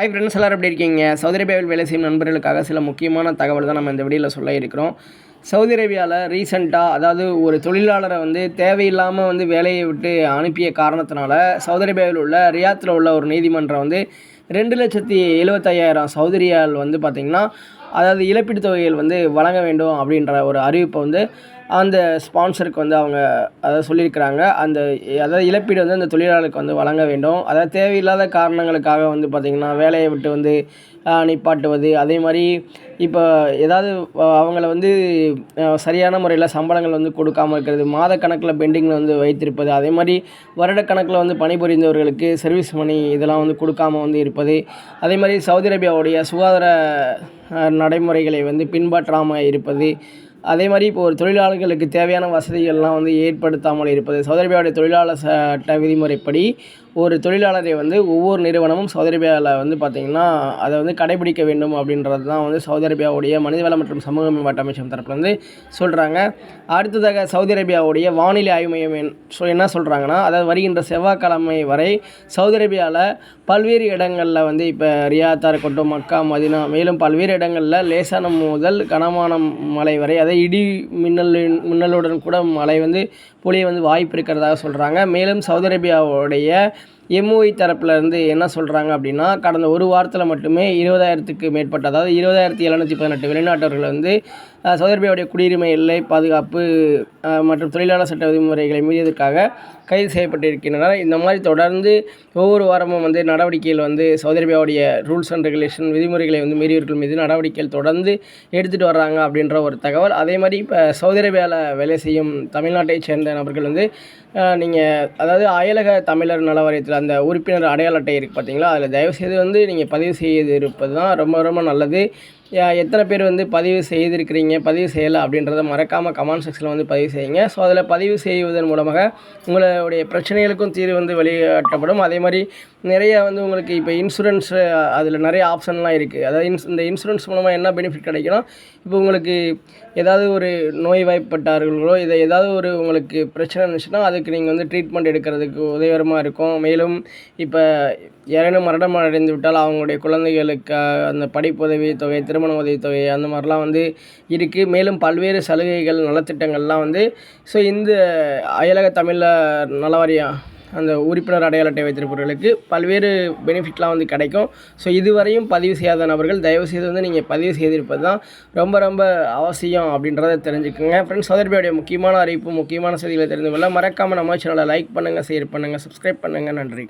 Hi friends எல்லாரும் எப்படி இருக்கீங்க? சவுதி அரேபியாவில் வேலை செய்யும் நண்பர்களுக்காக சில முக்கியமான தகவல் தான் நம்ம இந்த வீடியோவில் சொல்ல இருக்கிறோம். சவுதி அரேபியாவில் ரீசெண்டாக அதாவது ஒரு தொழிலாளரை வந்து தேவையில்லாமல் வந்து வேலையை விட்டு அனுப்பிய காரணத்தினால சவுதி அரேபியாவில் உள்ள ரியாத்தில் உள்ள ஒரு நீதிமன்றம் வந்து ரெண்டு லட்சத்தி எழுபத்தையாயிரம் சவுதிரியால் வந்து பார்த்திங்கன்னா அதாவது இழப்பீட்டு தொகைகள் வந்து வழங்க வேண்டும் அப்படின்ற ஒரு அறிவிப்பை வந்து அந்த ஸ்பான்சருக்கு வந்து அவங்க அதாவது சொல்லியிருக்கிறாங்க. அந்த அதாவது இழப்பீடு வந்து அந்த தொழிலாளருக்கு வந்து வழங்க வேண்டும். அதாவது தேவையில்லாத காரணங்களுக்காக வந்து பார்த்திங்கன்னா வேலையை விட்டு வந்து நிப்பாட்டுவது. அதே மாதிரி இப்போ ஏதாவது அவங்கள வந்து சரியான முறையில் சம்பளங்கள் வந்து கொடுக்காம இருக்கிறது மாத கணக்கில் பெண்டிங்கில் வந்து வைத்திருப்பது அதே மாதிரி வருடக்கணக்கில் வந்து பணிபுரிந்தவர்களுக்கு சர்வீஸ் மணி இதெல்லாம் வந்து கொடுக்காம வந்து இருப்பது. அதே மாதிரி சவுதி அரேபியாவுடைய சுகாதார நடைமுறைகளை வந்து பின்பற்றாமல் இருப்பது. அதே மாதிரி இப்போ ஒரு தொழிலாளர்களுக்கு தேவையான வசதிகள்லாம் வந்து ஏற்படுத்தாமல் இருப்பது. சவுதி அரேபியாவுடைய தொழிலாளர் சட்ட விதிமுறைப்படி ஒரு தொழிலாளரை வந்து ஒவ்வொரு நிறுவனமும் சவுதி அரேபியாவில் வந்து பார்த்திங்கன்னா அதை வந்து கடைபிடிக்க வேண்டும் அப்படின்றது தான் வந்து சவுதி அரேபியாவுடைய மனிதவள மற்றும் சமூக மேம்பாட்டு அமைச்சகம் தரப்பில் வந்து சொல்கிறாங்க அடுத்ததாக சவுதி அரேபியாவுடைய வானிலை ஆய்வு மையம் என்ன சொல்கிறாங்கன்னா அதாவது வருகின்ற செவ்வாய்க்கிழமை வரை சவுதி அரேபியாவில் பல்வேறு இடங்களில் வந்து இப்போ ரியாத்தாக இருக்கட்டும் மக்கா மதினா மேலும் பல்வேறு இடங்களில் லேசான முதல் கனமான மழை வரை அதாவது இடி மின்னல் மின்னலுடன் கூட மழை வந்து பொழிய வந்து வாய்ப்பு இருக்கிறதாக சொல்கிறாங்க மேலும் சவுதி அரேபியாவுடைய எம்ஓஐ தரப்பிலிருந்து என்ன சொல்கிறாங்க அப்படின்னா கடந்த ஒரு வாரத்தில் மட்டுமே இருபதாயிரத்துக்கு மேற்பட்ட அதாவது இருபதாயிரத்தி எழுநூற்றி பதினெட்டு வெளிநாட்டவர்கள் வந்து சவுதி அரேபியாவுடைய குடியுரிமை எல்லை பாதுகாப்பு மற்றும் தொழிலாளர் சட்ட விதிமுறைகளை மீறியதற்காக கைது செய்யப்பட்டிருக்கின்றனர். இந்த மாதிரி தொடர்ந்து ஒவ்வொரு வாரமும் வந்து நடவடிக்கைகள் வந்து சவுதி அரேபியாவுடைய ரூல்ஸ் அண்ட் ரெகுலேஷன் விதிமுறைகளை வந்து மீறியவர்கள் மீது நடவடிக்கைகள் தொடர்ந்து எடுத்துகிட்டு வர்றாங்க அப்படின்ற ஒரு தகவல். அதே மாதிரி இப்போ சவுதி அரேபியாவில் வேலை செய்யும் தமிழ்நாட்டை சேர்ந்த நபர்கள் வந்து நீங்கள் அதாவது அயலக தமிழர் நல வாரியத்தில் அந்த உறுப்பினர் அடையாள அட்டை இருக்குது பார்த்தீங்களா அதில் தயவுசெய்து வந்து நீங்கள் பதிவு செய்து இருப்பது தான் ரொம்ப ரொம்ப நல்லது. எத்தனை பேர் வந்து பதிவு செய்திருக்கிறீங்க பதிவு செய்யலை அப்படின்றத மறக்காமல் கமெண்ட் செக்ஷனில் வந்து பதிவு செய்யுங்க. ஸோ அதில் பதிவு செய்வதன் மூலமாக உங்களுடைய பிரச்சனைகளுக்கும் தீர்வு வந்து வெளியாட்டப்படும் அதே மாதிரி நிறைய வந்து உங்களுக்கு இப்போ இன்சூரன்ஸ் அதில் நிறைய ஆப்ஷன்லாம் இருக்குது அதாவது இன்ஸ் இந்த இன்சூரன்ஸ் மூலமாக என்ன பெனிஃபிட் கிடைக்கும்னா இப்போ உங்களுக்கு ஏதாவது ஒரு நோய் வாய்ப்பட்டார்களோ இதை ஏதாவது ஒரு உங்களுக்கு பிரச்சனை இருந்துச்சுன்னா அதுக்கு நீங்கள் வந்து ட்ரீட்மெண்ட் எடுக்கிறதுக்கு உதவிகரமாக இருக்கும். மேலும் இப்போ யாரேனும் மரணம் அடைந்து விட்டால் அவங்களுடைய குழந்தைகளுக்கு அந்த படிப்பு உதவி தொகை திருமண உதவித்தொகை அந்த மாதிரிலாம் வந்து இருக்குது மேலும் பல்வேறு சலுகைகள் நலத்திட்டங்கள்லாம் வந்து ஸோ இந்த அயலக தமிழில் நலவாரியம் அந்த உறுப்பினர் அடையாள அட்டை வைத்திருப்பவர்களுக்கு பல்வேறு பெனிஃபிட்லாம் வந்து கிடைக்கும். ஸோ இதுவரையும் பதிவு செய்யாத நபர்கள் தயவுசெய்து வந்து நீங்கள் பதிவு செய்திருப்பது தான் ரொம்ப ரொம்ப அவசியம் அப்படின்றத தெரிஞ்சுக்கோங்க. ஃப்ரெண்ட்ஸ் சௌதர்பியோடைய முக்கியமான அறிவிப்பு முக்கியமான செய்திகளை தெரிந்து கொள்ள மறக்காமல் நம்ம சேனலை லைக் பண்ணுங்கள் ஷேர் பண்ணுங்கள் சப்ஸ்கிரைப் பண்ணுங்கள் நன்றி.